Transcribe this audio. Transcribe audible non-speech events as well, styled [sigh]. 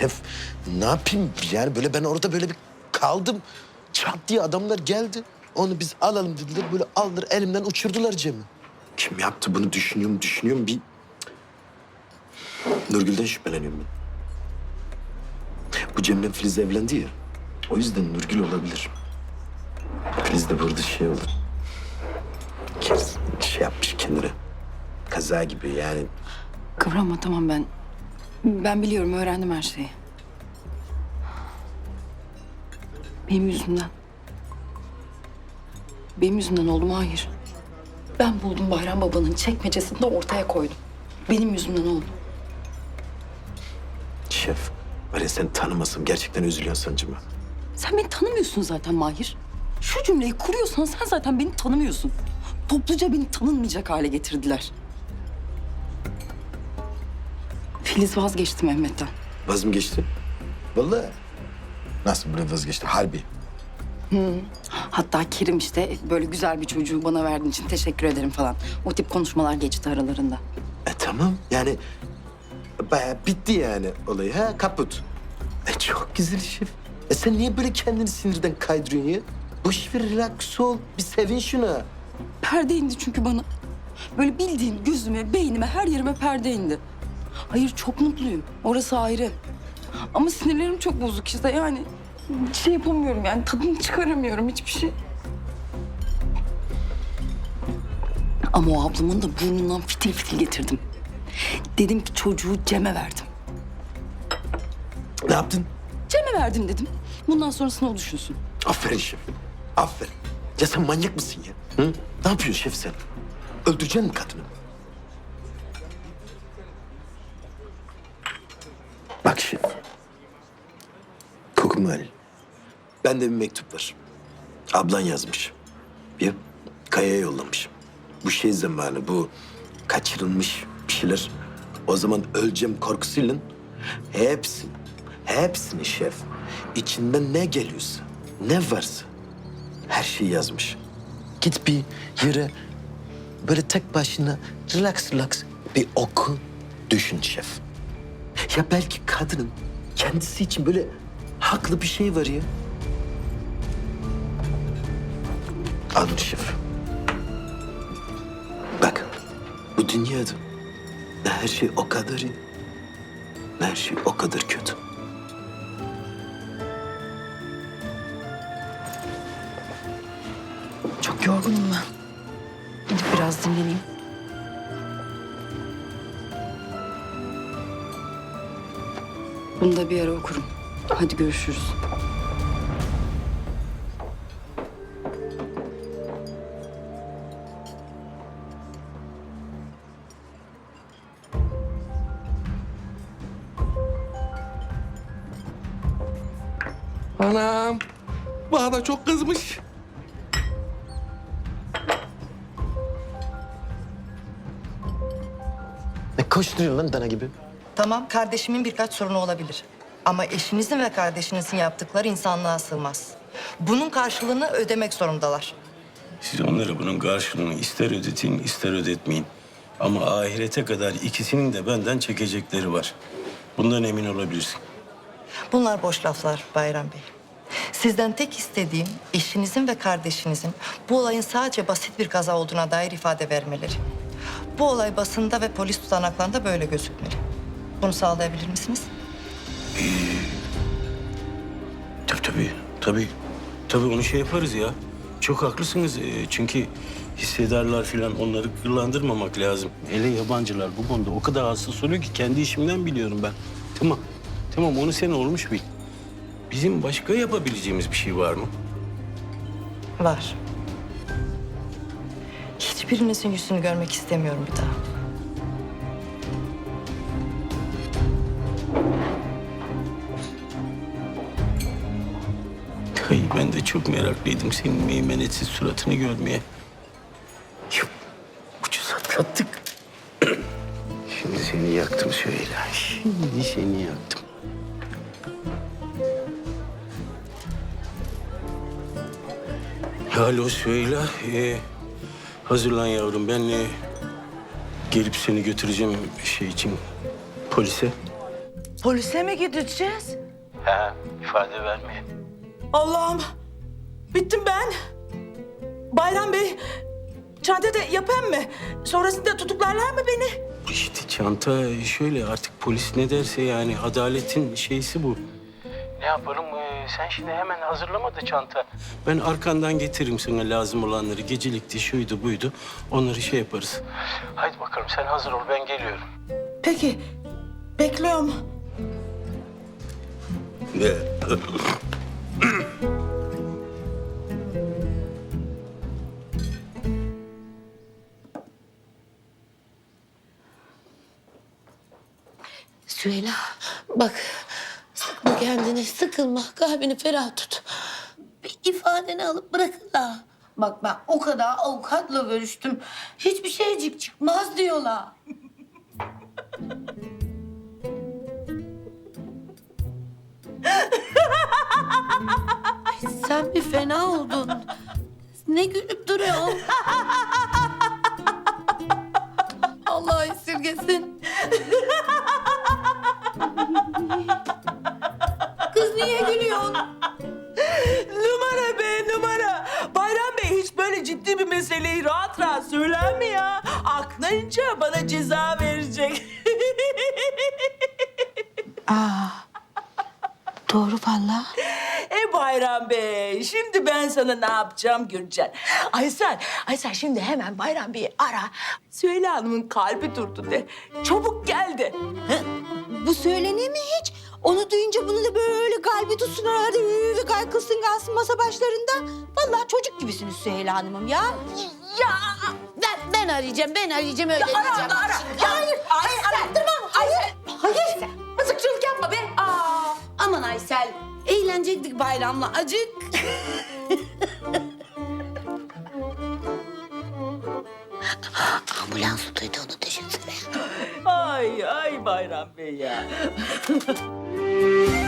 şef ne yapayım yani böyle ben orada böyle bir kaldım. Çat diye adamlar geldi. Onu biz alalım dediler. Böyle aldılar elimden uçurdular Cem'i. Kim yaptı bunu düşünüyorum düşünüyorum bir... Nurgül'den şüpheleniyorum ben. Bu Cem'le Filiz evlendi ya. O yüzden Nurgül olabilir. Filiz de burada şey olur. Kes, şey yapmış kendine. Kaza gibi yani. Kıvranma tamam ben. Ben biliyorum öğrendim her şeyi. Benim yüzümden. Benim yüzümden oldu mu? Hayır. Ben buldum Bayram babanın çekmecesinde ortaya koydum. Benim yüzümden oldu. Şef, var ya sen tanımasam gerçekten üzülüyorsun sancıma. Sen beni tanımıyorsun zaten Mahir. Şu cümleyi kuruyorsan sen zaten beni tanımıyorsun. Topluca beni tanınmayacak hale getirdiler. Filiz vazgeçti Mehmet'ten. Vaz mı geçti? Vallahi. Nasıl böyle vazgeçti? Harbi. Hatta Kerim işte böyle güzel bir çocuğu bana verdiğin için teşekkür ederim falan. O tip konuşmalar geçti aralarında. E tamam yani bayağı bitti yani olayı ha kaput. E çok güzel şef. E sen niye böyle kendini sinirden kaydırıyorsun ya? Boş ver relax ol. Bir sevin şuna. Perde indi çünkü bana. Böyle bildiğin gözüme, beynime, her yerime perde indi. Hayır çok mutluyum. Orası ayrı. Ama sinirlerim çok bozuk işte yani. Şey yapamıyorum yani tadını çıkaramıyorum hiçbir şey. Ama o ablamın da burnundan fitil fitil getirdim. Dedim ki çocuğu Cem'e verdim. Ne yaptın? Cem'e verdim dedim. Bundan sonrasını o düşünsün. Aferin şef. Aferin. Ya sen manyak mısın ya? Hı? Ne yapıyorsun şef sen? Öldüreceksin mi kadını? Bak şef. Kokumal. Bende bir mektup var. Ablan yazmış. Bir Kaya'ya yollamış. Bu şey zamanı, bu kaçırılmış bir şeyler. O zaman öleceğim korkusuyla hepsini, hepsini şef. içinden ne geliyorsa, ne varsa her şeyi yazmış. Git bir yere böyle tek başına relax relax bir oku, düşün şef. Ya belki kadının kendisi için böyle haklı bir şey var ya. Alın şef. Bak, bu dünyada her şey o kadar iyi, her şey o kadar kötü. Çok yorgunum ben. Gidip biraz dinleneyim. Bunu da bir ara okurum. Hadi görüşürüz. Anam. Bana da çok kızmış. Ne koşturuyorsun lan dana gibi? Tamam, kardeşimin birkaç sorunu olabilir. Ama eşinizin ve kardeşinizin yaptıkları insanlığa sığmaz. Bunun karşılığını ödemek zorundalar. Siz onlara bunun karşılığını ister ödetin ister ödetmeyin. Ama ahirete kadar ikisinin de benden çekecekleri var. Bundan emin olabilirsin. Bunlar boş laflar Bayram Bey. Sizden tek istediğim eşinizin ve kardeşinizin bu olayın sadece basit bir kaza olduğuna dair ifade vermeleri. Bu olay basında ve polis tutanaklarında böyle gözükmeli. Bunu sağlayabilir misiniz? Tabii tabii. Tabii. Tabii onu şey yaparız ya. Çok haklısınız. Ee, çünkü hissedarlar falan onları kırlandırmamak lazım. Hele yabancılar bu konuda o kadar hassas oluyor ki kendi işimden biliyorum ben. Tamam. Tamam onu sen olmuş bil. Bizim başka yapabileceğimiz bir şey var mı? Var. Hiçbirinizin yüzünü görmek istemiyorum bir daha. Ay ben de çok meraklıydım senin meymenetsiz suratını görmeye. Yuh, ucuz atlattık. Şimdi seni yaktım şöyle. Şimdi seni yaktım. Alo söyle. Ee, hazırlan yavrum. Ben e, gelip seni götüreceğim şey için polise. Polise mi gideceğiz? He, ifade vermeye. Allah'ım. Bittim ben. Bayram Bey, çantada yapayım mı? Sonrasında tutuklarlar mı beni? İşte çanta şöyle artık polis ne derse yani adaletin şeysi bu. Ne yaparım? Ee, sen şimdi hemen hazırlama da çanta. Ben arkandan getiririm sana lazım olanları. Gecelikti, şuydu, buydu. Onları şey yaparız. Haydi bakalım sen hazır ol ben geliyorum. Peki, bekliyorum. [laughs] Süheyla bak sıkma kendini sıkılma kalbini ferah tut. Bir ifadeni alıp bırakırlar. Bak ben o kadar avukatla görüştüm. Hiçbir şeycik çıkmaz diyorlar. Ay, Sen bir fena oldun. Ne gülüp duruyorsun? [laughs] Allah esirgesin. Kız niye gülüyorsun? Numara be numara. Bayram Bey hiç böyle ciddi bir meseleyi rahat rahat söyler mi ya? Aklınca bana ceza verecek. [laughs] Doğru valla. E Bayram Bey, şimdi ben sana ne yapacağım Gürcan? Aysel, Aysel şimdi hemen Bayram Bey'i ara. Süheyla Hanım'ın kalbi durdu de. Çabuk geldi. Bu söylenir mi hiç? Onu duyunca bunu da böyle kalbi tutsun arada ve kaykılsın kalsın masa başlarında. Vallahi çocuk gibisiniz Süheyla Hanım'ım ya. Ya ben, ben arayacağım, ben arayacağım öyle Ara diyeceğim. ara ara. Ya, hayır, hayır, arattırma. Hayır, hayır. Mızıkçılık yapma be. Aa, aman Aysel, eğlenecektik bayramla acık. Ambulans duyduğunu düşünsene. Ay ay Bayram Bey ya. [laughs]